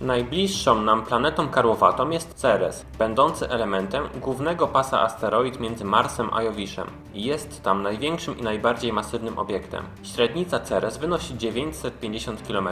Najbliższą nam planetą karłowatą jest Ceres, będący elementem głównego pasa asteroid między Marsem a Jowiszem. Jest tam największym i najbardziej masywnym obiektem. Średnica Ceres wynosi 950 km.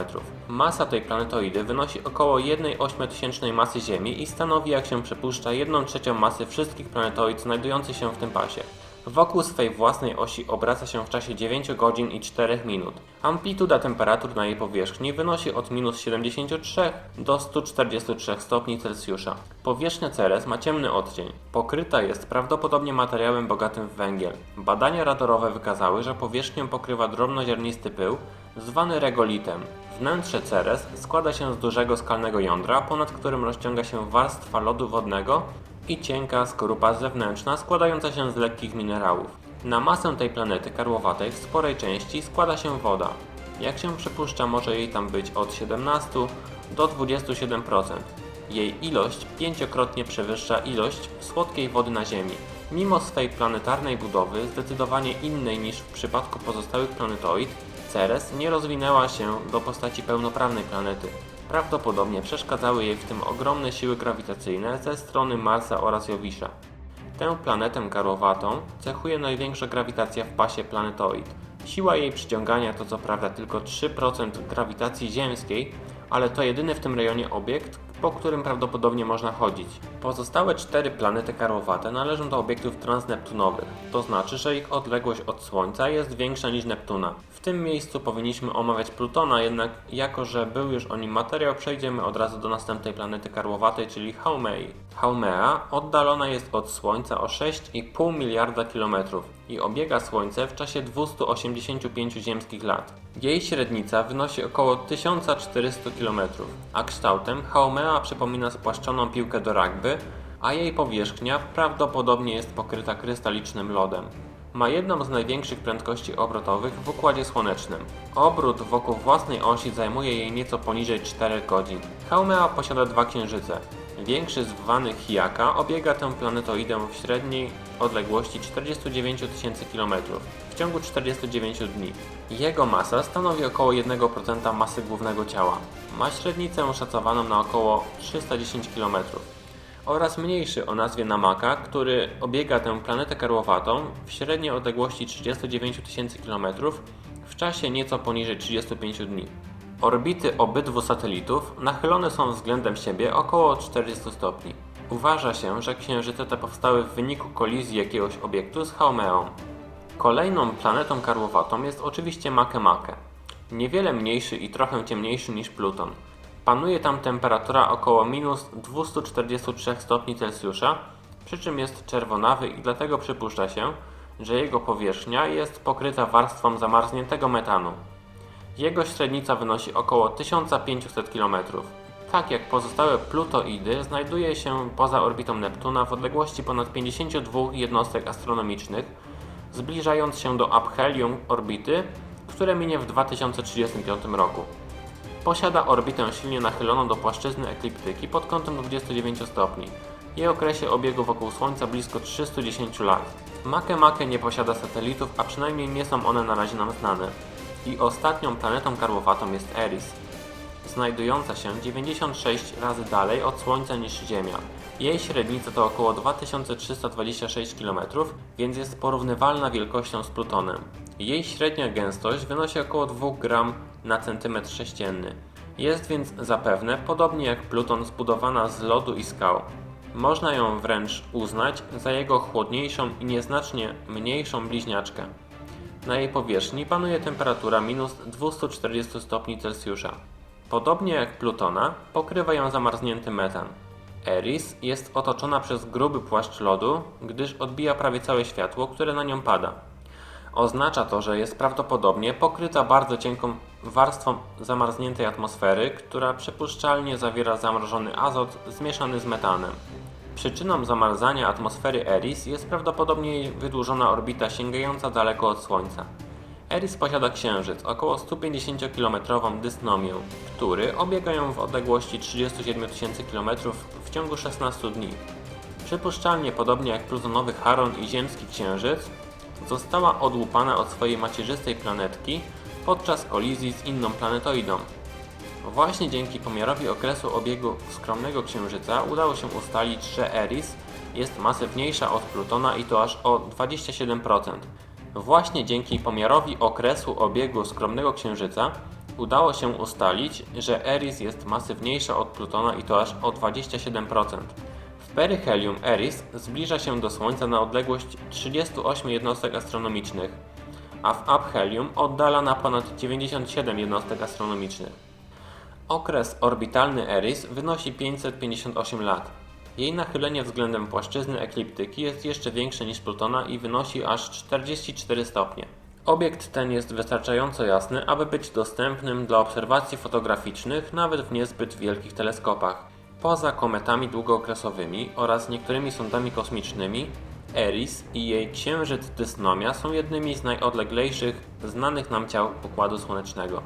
Masa tej planetoidy wynosi około 1,8 masy Ziemi i stanowi, jak się przypuszcza, 1 trzecią masy wszystkich planetoid znajdujących się w tym pasie. Wokół swej własnej osi obraca się w czasie 9 godzin i 4 minut. Amplituda temperatur na jej powierzchni wynosi od minus 73 do 143 stopni Celsjusza. Powierzchnia Ceres ma ciemny odcień. Pokryta jest prawdopodobnie materiałem bogatym w węgiel. Badania radarowe wykazały, że powierzchnię pokrywa drobnoziarnisty pył, zwany regolitem. Wnętrze Ceres składa się z dużego skalnego jądra, ponad którym rozciąga się warstwa lodu wodnego i cienka skorupa zewnętrzna składająca się z lekkich minerałów. Na masę tej planety karłowatej w sporej części składa się woda. Jak się przypuszcza, może jej tam być od 17 do 27%. Jej ilość pięciokrotnie przewyższa ilość słodkiej wody na Ziemi. Mimo swej planetarnej budowy, zdecydowanie innej niż w przypadku pozostałych planetoid, Ceres nie rozwinęła się do postaci pełnoprawnej planety. Prawdopodobnie przeszkadzały jej w tym ogromne siły grawitacyjne ze strony Marsa oraz Jowisza. Tę planetę karłowatą cechuje największa grawitacja w pasie planetoid. Siła jej przyciągania to co prawda tylko 3% grawitacji ziemskiej, ale to jedyny w tym rejonie obiekt, po którym prawdopodobnie można chodzić. Pozostałe cztery planety karłowate należą do obiektów transneptunowych, to znaczy, że ich odległość od Słońca jest większa niż Neptuna. W tym miejscu powinniśmy omawiać Plutona, jednak jako że był już o nim materiał, przejdziemy od razu do następnej planety karłowatej, czyli Haumei. Haumea oddalona jest od Słońca o 6,5 miliarda kilometrów i obiega Słońce w czasie 285 ziemskich lat. Jej średnica wynosi około 1400 km, a kształtem Haumea przypomina spłaszczoną piłkę do rugby, a jej powierzchnia prawdopodobnie jest pokryta krystalicznym lodem. Ma jedną z największych prędkości obrotowych w Układzie Słonecznym. Obrót wokół własnej osi zajmuje jej nieco poniżej 4 godzin. Haumea posiada dwa księżyce. Większy zwany Hiaka obiega tę planetoidę w średniej odległości 49 tysięcy km w ciągu 49 dni. Jego masa stanowi około 1% masy głównego ciała. Ma średnicę szacowaną na około 310 km oraz mniejszy o nazwie Namaka, który obiega tę planetę karłowatą w średniej odległości 39 tysięcy km w czasie nieco poniżej 35 dni. Orbity obydwu satelitów nachylone są względem siebie około 400 stopni. Uważa się, że księżyce te powstały w wyniku kolizji jakiegoś obiektu z Haumeą. Kolejną planetą karłowatą jest oczywiście Makemake. Niewiele mniejszy i trochę ciemniejszy niż Pluton. Panuje tam temperatura około minus 243 stopni Celsjusza, przy czym jest czerwonawy i dlatego przypuszcza się, że jego powierzchnia jest pokryta warstwą zamarzniętego metanu. Jego średnica wynosi około 1500 km. Tak jak pozostałe plutoidy, znajduje się poza orbitą Neptuna w odległości ponad 52 jednostek astronomicznych, zbliżając się do aphelium orbity, które minie w 2035 roku. Posiada orbitę silnie nachyloną do płaszczyzny ekliptyki pod kątem 29 stopni i okresie obiegu wokół Słońca blisko 310 lat. Makemake nie posiada satelitów, a przynajmniej nie są one na razie nam znane. I ostatnią planetą karłowatą jest Eris, znajdująca się 96 razy dalej od Słońca niż Ziemia. Jej średnica to około 2326 km, więc jest porównywalna wielkością z Plutonem. Jej średnia gęstość wynosi około 2 gram na centymetr sześcienny. Jest więc zapewne, podobnie jak Pluton, zbudowana z lodu i skał. Można ją wręcz uznać za jego chłodniejszą i nieznacznie mniejszą bliźniaczkę. Na jej powierzchni panuje temperatura minus 240 stopni Celsjusza. Podobnie jak Plutona, pokrywa ją zamarznięty metan. Eris jest otoczona przez gruby płaszcz lodu, gdyż odbija prawie całe światło, które na nią pada. Oznacza to, że jest prawdopodobnie pokryta bardzo cienką warstwą zamarzniętej atmosfery, która przypuszczalnie zawiera zamrożony azot zmieszany z metanem. Przyczyną zamarzania atmosfery Eris jest prawdopodobnie jej wydłużona orbita sięgająca daleko od Słońca. Eris posiada księżyc, około 150-kilometrową dysnomię, który obiega ją w odległości 37 tysięcy km w ciągu 16 dni. Przypuszczalnie podobnie jak plutonowy Charon i ziemski księżyc, została odłupana od swojej macierzystej planetki podczas kolizji z inną planetoidą. Właśnie dzięki pomiarowi okresu obiegu skromnego Księżyca udało się ustalić, że Eris jest masywniejsza od Plutona i to aż o 27%. Właśnie dzięki pomiarowi okresu obiegu skromnego Księżyca udało się ustalić, że Eris jest masywniejsza od Plutona i to aż o 27%. W peryhelium Eris zbliża się do Słońca na odległość 38 jednostek astronomicznych, a w aphelium oddala na ponad 97 jednostek astronomicznych. Okres orbitalny Eris wynosi 558 lat. Jej nachylenie względem płaszczyzny ekliptyki jest jeszcze większe niż Plutona i wynosi aż 44 stopnie. Obiekt ten jest wystarczająco jasny, aby być dostępnym dla obserwacji fotograficznych nawet w niezbyt wielkich teleskopach. Poza kometami długookresowymi oraz niektórymi sondami kosmicznymi, Eris i jej księżyc Dysnomia są jednymi z najodleglejszych znanych nam ciał Układu Słonecznego.